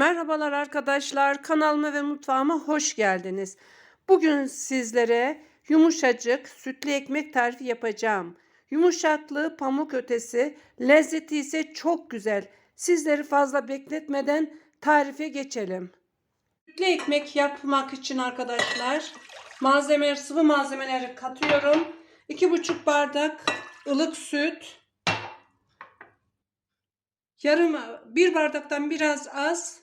Merhabalar arkadaşlar, kanalıma ve mutfağıma hoş geldiniz. Bugün sizlere yumuşacık sütlü ekmek tarifi yapacağım. Yumuşaklığı pamuk ötesi, lezzeti ise çok güzel. Sizleri fazla bekletmeden tarife geçelim. Sütlü ekmek yapmak için arkadaşlar malzemeler, sıvı malzemeleri katıyorum. 2,5 bardak ılık süt, yarım bir bardaktan biraz az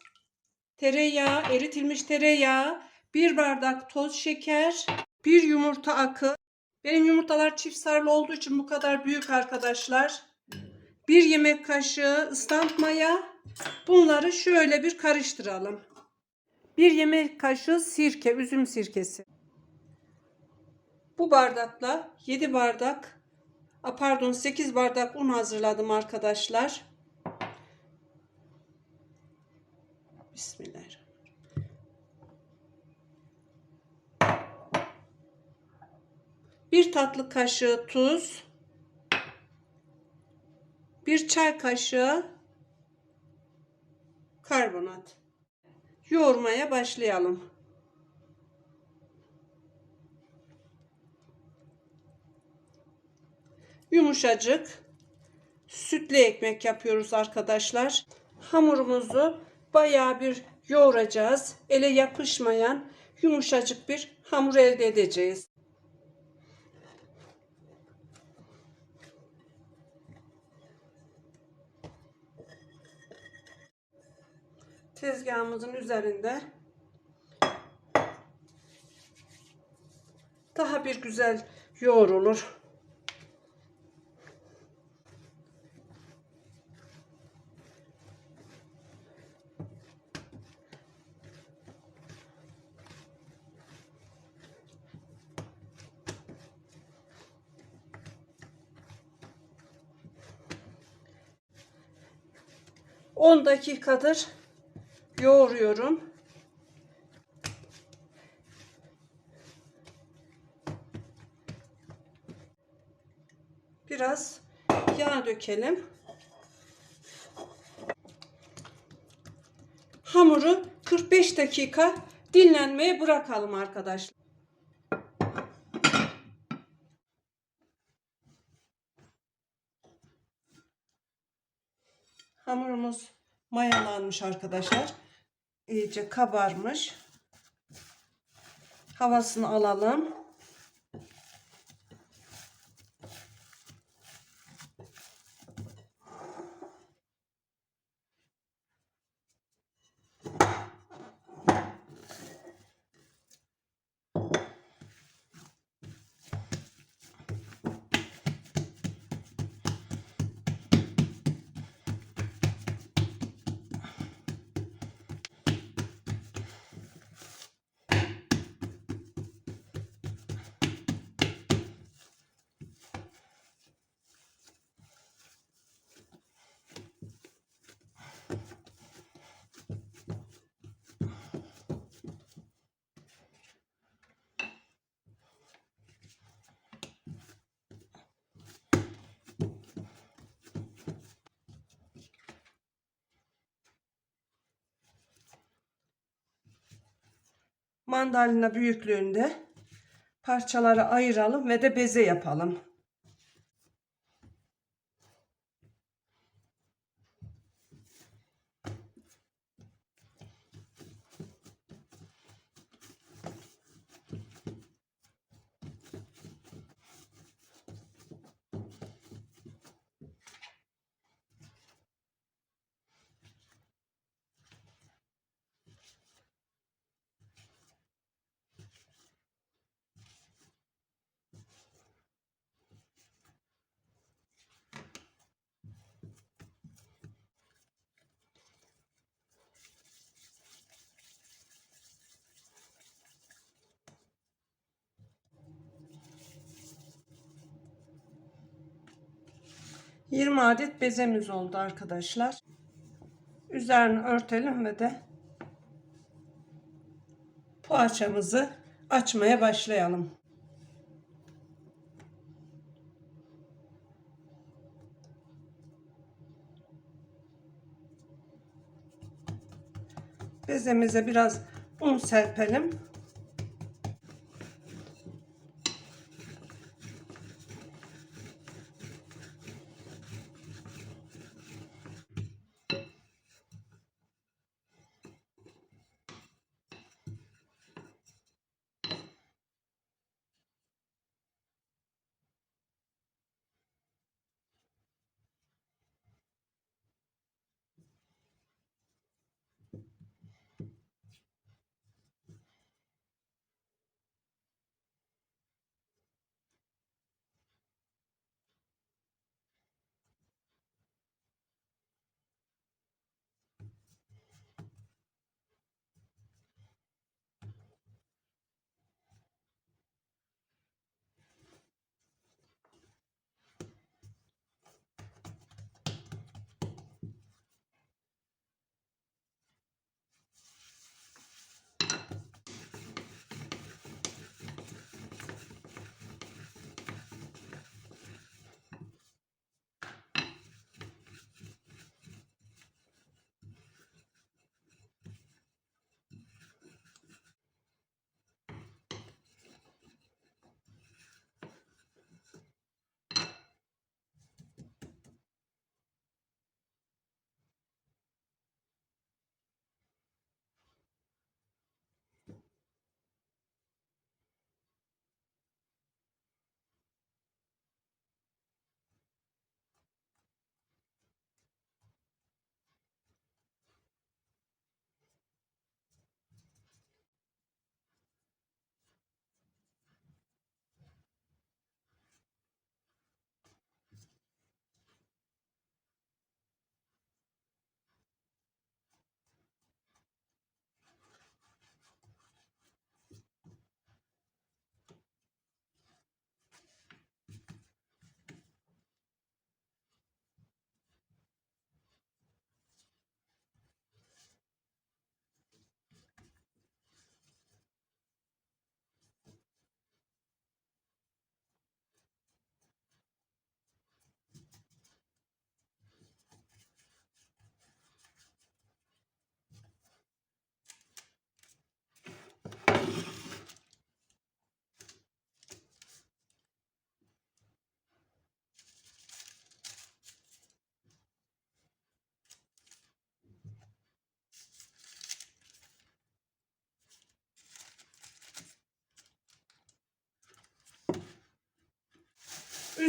tereyağı, eritilmiş tereyağı, bir bardak toz şeker, bir yumurta akı. Benim yumurtalar çift sarılı olduğu için bu kadar büyük arkadaşlar. Bir yemek kaşığı ıslant maya. Bunları şöyle bir karıştıralım. Bir yemek kaşığı sirke, üzüm sirkesi. Bu bardakla 7 bardak, pardon 8 bardak un hazırladım arkadaşlar. Bismillahirrahmanirrahim. Bir tatlı kaşığı tuz. Bir çay kaşığı karbonat. Yoğurmaya başlayalım. Yumuşacık sütlü ekmek yapıyoruz arkadaşlar. Hamurumuzu bayağı bir yoğuracağız. Ele yapışmayan yumuşacık bir hamur elde edeceğiz. Tezgahımızın üzerinde daha bir güzel yoğrulur. On dakikadır yoğuruyorum. Biraz yağ dökelim. Hamuru 45 dakika dinlenmeye bırakalım arkadaşlar. Hamurumuz mayalanmış arkadaşlar. İyice kabarmış. Havasını alalım. Mandalina büyüklüğünde parçalara ayıralım ve de beze yapalım. Yirmi adet bezemiz oldu arkadaşlar. Üzerini örtelim ve de poğaçamızı açmaya başlayalım. Bezemize biraz un serpelim.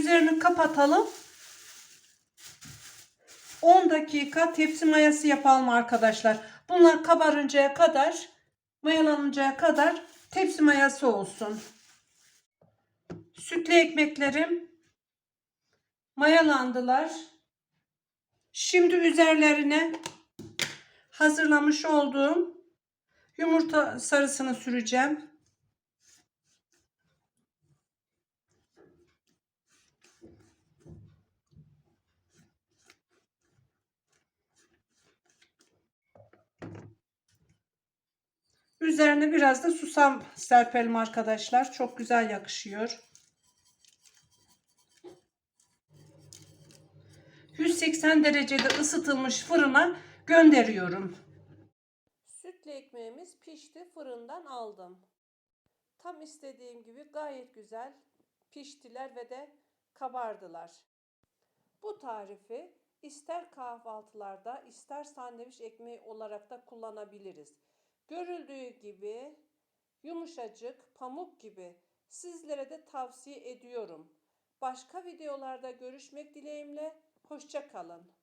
Üzerini kapatalım. 10 dakika tepsi mayası yapalım arkadaşlar. Bunlar kabarıncaya kadar, mayalanıncaya kadar tepsi mayası olsun. Sütlü ekmeklerim mayalandılar. Şimdi üzerlerine hazırlamış olduğum yumurta sarısını süreceğim. Üzerine biraz da susam serpelim arkadaşlar. Çok güzel yakışıyor. 180 derecede ısıtılmış fırına gönderiyorum. Sütlü ekmeğimiz pişti. Fırından aldım. Tam istediğim gibi gayet güzel piştiler ve de kabardılar. Bu tarifi ister kahvaltılarda ister sandviç ekmeği olarak da kullanabiliriz. Görüldüğü gibi yumuşacık, pamuk gibi sizlere de tavsiye ediyorum. Başka videolarda görüşmek dileğimle, hoşça kalın.